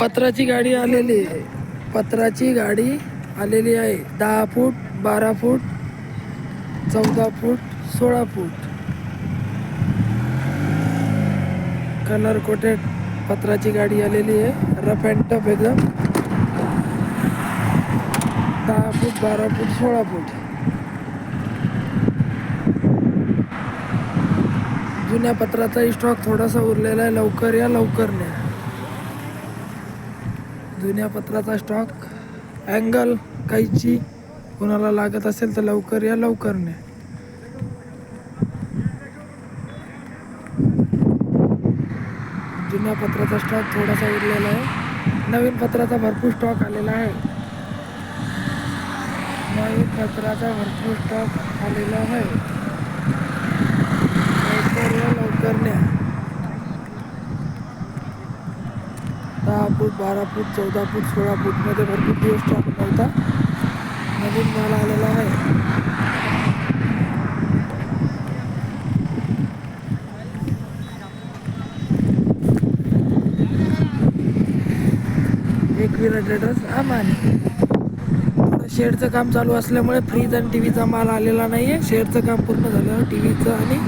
पत्राची गाडी आलेली आहे. पत्राची गाडी आलेली आहे. दहा फूट बारा फूट चौदा फूट सोळा फूट. कलर कोटेड पत्राची गाडी आलेली आहे. रफ अँड टफ एकदम. दहा फूट बारा फूट सोळा फूट. जुन्या पत्राचा स्टॉक थोडासा उरलेला आहे. लवकर या लवकर न्या. जुन्या पत्राचा स्टॉक अँगल कैची कोणाला लागत असेल तर लवकर या लवकर न्या जुन्या पत्राचा स्टॉक थोडासा उरलेला आहे. नवीन पत्राचा भरपूर स्टॉक आलेला आहे. नवीन पत्राचा भरपूर स्टॉक आलेला आहे लवकर या लवकर न्या दहा फूट बारा फूट चौदा फूट सोळा फूटमध्ये भरपूर दिवस स्टॉक नव्हता नवीन माल आलेला आहे. एकविरा ट्रेडर्स आमाने शेडचं काम चालू असल्यामुळे फ्रीज आणि टी व्हीचा माल आलेला नाही आहे शेडचं काम पूर्ण झालं टी व्हीचं आणि